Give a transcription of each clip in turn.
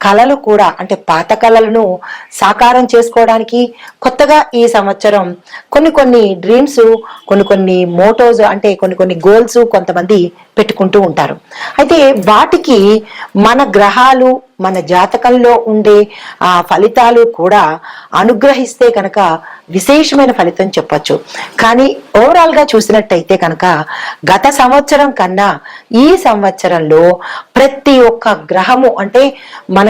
కళలు కూడా అంటే పాత కళలను సాకారం చేసుకోవడానికి కొత్తగా ఈ సంవత్సరం కొన్ని కొన్ని డ్రీమ్స్ కొన్ని కొన్ని మోటోస్ అంటే కొన్ని కొన్ని గోల్స్ కొంతమంది పెట్టుకుంటూ ఉంటారు. అయితే వాటికి మన గ్రహాలు మన జాతకంలో ఉండే ఆ ఫలితాలు కూడా అనుగ్రహిస్తే కనుక విశేషమైన ఫలితం చెప్పచ్చు. కానీ ఓవరాల్గా చూసినట్టయితే కనుక గత సంవత్సరం కన్నా ఈ సంవత్సరంలో ప్రతి ఒక్క గ్రహము అంటే మన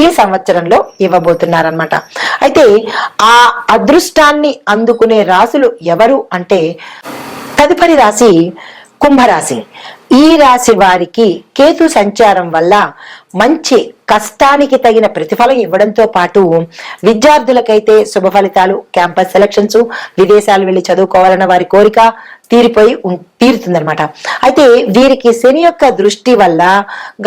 ఈ సంవత్సరంలో ఇవ్వబోతున్నారన్నమాట. అయితే ఆ అదృష్టాన్ని అందుకునే రాశులు ఎవరు అంటే తదుపరి రాశి కుంభరాశి. ఈ రాశి వారికి కేతు సంచారం వల్ల మంచి కష్టానికి తగిన ప్రతిఫలం ఇవ్వడంతో పాటు విద్యార్థులకైతే శుభ ఫలితాలు క్యాంపస్ సెలక్షన్స్ విదేశాలు వెళ్ళి చదువుకోవాలన్న వారి కోరిక తీరిపోయి ఉం- అయితే వీరికి శని యొక్క దృష్టి వల్ల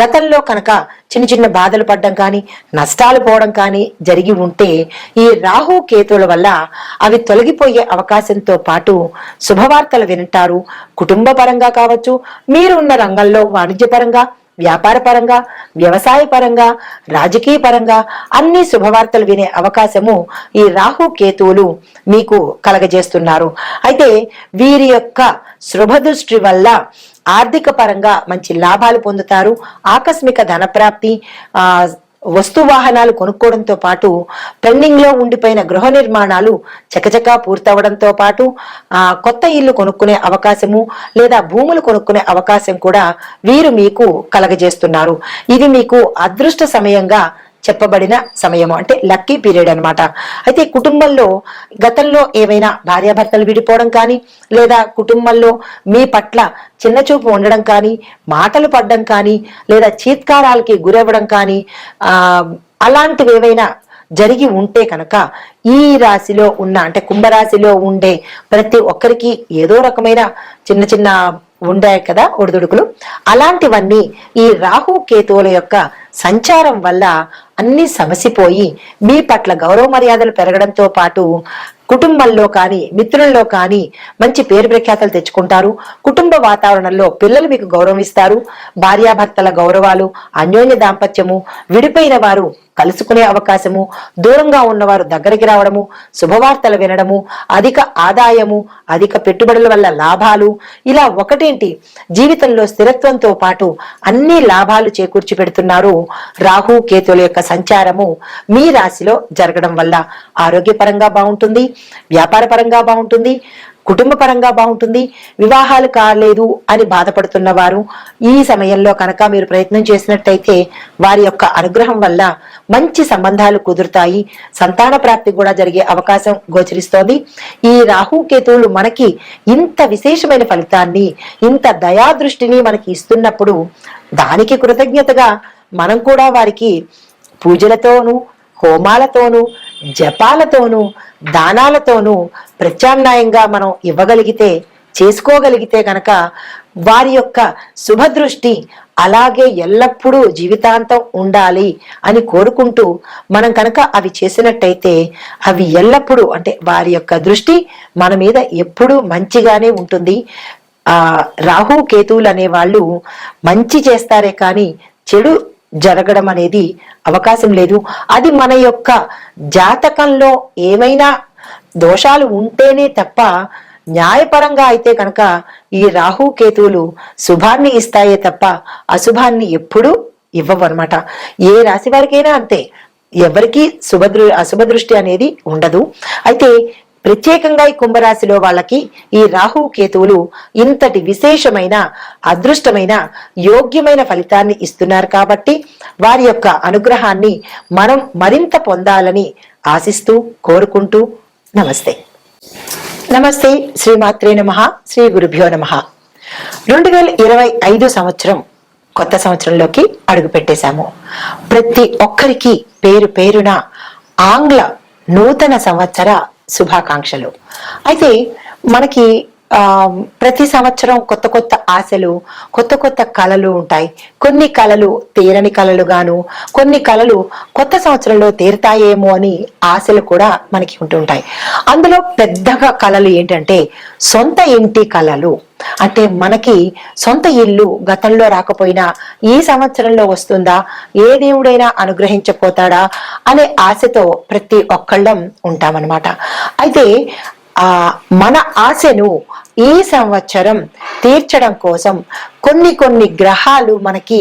గతంలో కనుక చిన్న చిన్న బాధలు పడడం కానీ నష్టాలు పోవడం కానీ జరిగి ఉంటే ఈ రాహు కేతువుల వల్ల అవి తొలగిపోయే అవకాశంతో పాటు శుభవార్తలు వింటారు. కుటుంబ పరంగా కావచ్చు మీరు ఉన్న రంగంలో వాణిజ్యపరంగా వ్యాపార పరంగా వ్యవసాయ పరంగా రాజకీయ పరంగా అన్ని శుభవార్తలు వినే అవకాశము ఈ రాహు కేతువులు మీకు కలగజేస్తున్నారు. అయితే వీరి యొక్క శుభదృష్టి వల్ల ఆర్థిక పరంగా మంచి లాభాలు పొందుతారు. ఆకస్మిక ధనప్రాప్తి వస్తు వాహనాలు కొనుక్కోవడంతో పాటు పెండింగ్లో ఉండిపోయిన గృహ నిర్మాణాలు చకచకా పూర్తవడంతో పాటు ఆ కొత్త ఇల్లు కొనుక్కునే అవకాశము లేదా భూములు కొనుక్కునే అవకాశం కూడా వీరు మీకు కలగజేస్తున్నారు. ఇది మీకు అదృష్ట సమయంగా చెప్పబడిన సమయము అంటే లక్కీ పీరియడ్ అనమాట అయితే కుటుంబంలో గతంలో ఏవైనా భార్యాభర్తలు విడిపోవడం కానీ లేదా కుటుంబంలో మీ పట్ల చిన్న చూపు ఉండడం కానీ మాటలు పడడం కానీ లేదా చీత్కారాలకి గురవ్వడం కానీ అలాంటివి ఏవైనా జరిగి ఉంటే కనుక ఈ రాశిలో ఉన్న అంటే కుంభరాశిలో ఉండే ప్రతి ఒక్కరికి ఏదో రకమైన చిన్న చిన్న ఉండాయి కదా ఒడిదుడుకులు. అలాంటివన్నీ ఈ రాహు కేతువుల యొక్క సంచారం వల్ల అన్ని సమసిపోయి మీ పట్ల గౌరవ మర్యాదలు పెరగడంతో పాటు కుటుంబంలో కానీ మిత్రుల్లో కానీ మంచి పేరు ప్రఖ్యాతలు తెచ్చుకుంటారు. కుటుంబ వాతావరణంలో పిల్లలు మీకు గౌరవం ఇస్తారు. భార్యాభర్తల గౌరవాలు అన్యోన్య దాంపత్యము విడిపోయిన వారు కలుసుకునే అవకాశము దూరంగా ఉన్నవారు దగ్గరికి రావడము శుభవార్తలు వినడము అధిక ఆదాయము అధిక పెట్టుబడుల వల్ల లాభాలు ఇలా ఒకటేంటి? జీవితంలో స్థిరత్వంతో పాటు అన్ని లాభాలు చేకూర్చి పెడుతున్నారు రాహు కేతుల యొక్క సంచారము మీ రాశిలో జరగడం వల్ల. ఆరోగ్యపరంగా బాగుంటుంది వ్యాపారపరంగా బాగుంటుంది కుటుంబ పరంగా బాగుంటుంది వివాహాలు కాలేదు అని బాధపడుతున్న వారు ఈ సమయంలో కనుక మీరు ప్రయత్నం చేసినట్టయితే వారి యొక్క అనుగ్రహం వల్ల మంచి సంబంధాలు కుదురుతాయి సంతాన ప్రాప్తి కూడా జరిగే అవకాశం గోచరిస్తోంది. ఈ రాహుకేతువులు మనకి ఇంత విశేషమైన ఫలితాన్ని ఇంత దయాదృష్టిని మనకి ఇస్తున్నప్పుడు దానికి కృతజ్ఞతగా మనం కూడా వారికి పూజలతోనూ హోమాలతోనూ జపాలతోనూ దానాలతోనూ ప్రత్యామ్నాయంగా మనం ఇవ్వగలిగితే చేసుకోగలిగితే కనుక వారి యొక్క శుభదృష్టి అలాగే ఎల్లప్పుడూ జీవితాంతం ఉండాలి అని కోరుకుంటూ మనం కనుక అవి చేసినట్టయితే అవి ఎల్లప్పుడూ అంటే వారి యొక్క దృష్టి మన మీద ఎప్పుడూ మంచిగానే ఉంటుంది. ఆ రాహు కేతువులు అనే వాళ్ళు మంచి చేస్తారే కానీ చెడు జరగడం అనేది అవకాశం లేదు. అది మన యొక్క జాతకంలో ఏమైనా దోషాలు ఉంటేనే తప్ప న్యాయపరంగా అయితే కనుక ఈ రాహు కేతువులు శుభాన్ని ఇస్తాయే తప్ప అశుభాన్ని ఎప్పుడూ ఇవ్వవు అనమాట ఏ రాశి వారికైనా అంతే. ఎవరికి శుభదృ అశుభ దృష్టి అనేది ఉండదు. అయితే ప్రత్యేకంగా ఈ కుంభరాశిలో వాళ్ళకి ఈ రాహు కేతువులు ఇంతటి విశేషమైన అదృష్టమైన యోగ్యమైన ఫలితాన్ని ఇస్తున్నారు కాబట్టి వారి యొక్క అనుగ్రహాన్ని మనం మరింత పొందాలని ఆశిస్తూ కోరుకుంటూ నమస్తే. నమస్తే శ్రీమాత్రే నమ శ్రీ గురుభ్యో నమ. రెండు వేల ఇరవై ఐదు సంవత్సరం కొత్త సంవత్సరంలోకి అడుగు పెట్టేశాము. ప్రతి ఒక్కరికి పేరు పేరున ఆంగ్ల నూతన సంవత్సర శుభాకాంక్షలు. అయితే మనకి ప్రతి సంవత్సరం కొత్త కొత్త ఆశలు కొత్త కొత్త కళలు ఉంటాయి. కొన్ని కళలు తీరని కళలు గాను కొన్ని కళలు కొత్త సంవత్సరంలో తీరుతాయేమో అని ఆశలు కూడా మనకి ఉంటుంటాయి. అందులో పెద్దగా కళలు ఏంటంటే సొంత ఇంటి కళలు. అంటే మనకి సొంత ఇల్లు గతంలో రాకపోయినా ఈ సంవత్సరంలో వస్తుందా ఏ దేవుడైనా అనుగ్రహించపోతాడా అనే ఆశతో ప్రతి ఒక్కళ్ళం ఉంటామన్నమాట. అయితే ఆ మన ఆశను ఈ సంవత్సరం తీర్చడం కోసం కొన్ని కొన్ని గ్రహాలు మనకి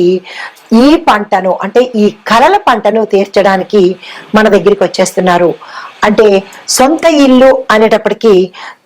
ఈ పంటను అంటే ఈ కలల పంటను తీర్చడానికి మన దగ్గరికి వచ్చేస్తున్నారు. అంటే సొంత ఇల్లు అనేటప్పటికీ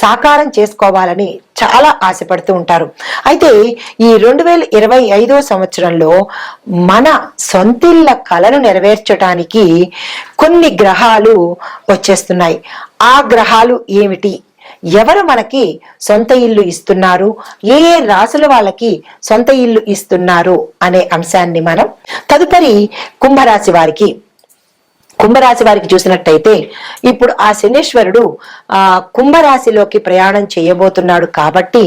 సాకారం చేసుకోవాలని చాలా ఆశపడుతూ ఉంటారు. అయితే ఈ రెండు వేల ఇరవై ఐదో సంవత్సరంలో మన సొంతిళ్ళ కళను నెరవేర్చడానికి కొన్ని గ్రహాలు వచ్చేస్తున్నాయి. ఆ గ్రహాలు ఏమిటి? ఎవరు మనకి సొంత ఇల్లు ఇస్తున్నారు? ఏ ఏ రాసుల వాళ్ళకి సొంత ఇల్లు ఇస్తున్నారు? అనే అంశాన్ని మనం తదుపరి కుంభరాశి వారికి కుంభరాశి వారికి చూసినట్టయితే ఇప్పుడు ఆ శనేశ్వరుడు ఆ కుంభరాశిలోకి ప్రయాణం చేయబోతున్నాడు కాబట్టి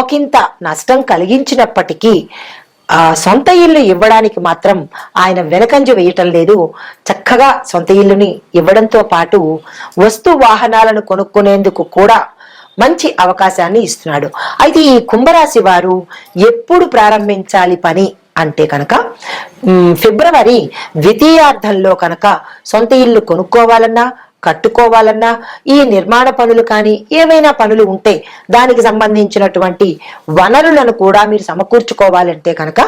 ఒకంత నష్టం కలిగించినప్పటికీ ఆ సొంత ఇల్లు ఇవ్వడానికి మాత్రం ఆయన వెనకంజ వేయటం లేదు. చక్కగా సొంత ఇల్లుని ఇవ్వడంతో పాటు వస్తు వాహనాలను కొనుక్కునేందుకు కూడా మంచి అవకాశాన్ని ఇస్తున్నాడు. అయితే ఈ కుంభరాశి వారు ఎప్పుడు ప్రారంభించాలి పని? అంటే కనుక ఫిబ్రవరి ద్వితీయార్థంలో కనుక సొంత ఇల్లు కొనుక్కోవాలన్నా కట్టుకోవాలన్నా ఈ నిర్మాణ పనులు కానీ ఏవైనా పనులు ఉంటే దానికి సంబంధించినటువంటి వనరులను కూడా మీరు సమకూర్చుకోవాలంటే కనుక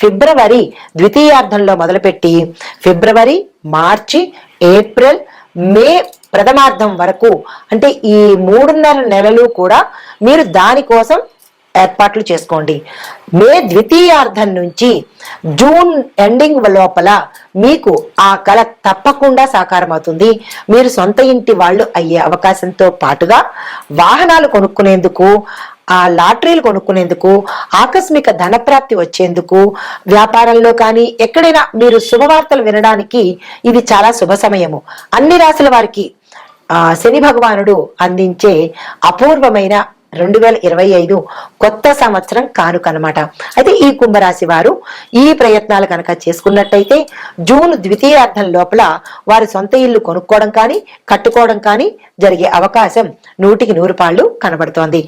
ఫిబ్రవరి ద్వితీయార్థంలో మొదలుపెట్టి ఫిబ్రవరి మార్చి ఏప్రిల్ మే ప్రథమార్థం వరకు అంటే ఈ మూడున్నర నెలలు కూడా మీరు దానికోసం ఏర్పాట్లు చేసుకోండి. మే ద్వితీయార్థం నుంచి జూన్ ఎండింగ్ లోపల మీకు ఆ కళ తప్పకుండా సాకారం అవుతుంది మీరు సొంత ఇంటి వాళ్ళు అయ్యే అవకాశంతో పాటుగా వాహనాలు కొనుక్కునేందుకు ఆ లాటరీలు కొనుక్కునేందుకు ఆకస్మిక ధనప్రాప్తి వచ్చేందుకు వ్యాపారంలో కానీ ఎక్కడైనా మీరు శుభవార్తలు వినడానికి ఇది చాలా శుభ సమయము. అన్ని రాశుల వారికి ఆ శని భగవానుడు అందించే అపూర్వమైన రెండు వేల ఇరవై ఐదు కొత్త సంవత్సరం కానుక అనమాట అయితే ఈ కుంభరాశి వారు ఈ ప్రయత్నాలు కనుక చేసుకున్నట్టయితే జూన్ ద్వితీయార్థం లోపల వారి సొంత ఇల్లు కొనుక్కోవడం కానీ కట్టుకోవడం కానీ జరిగే అవకాశం నూటికి నూరు పాళ్ళు కనబడుతోంది.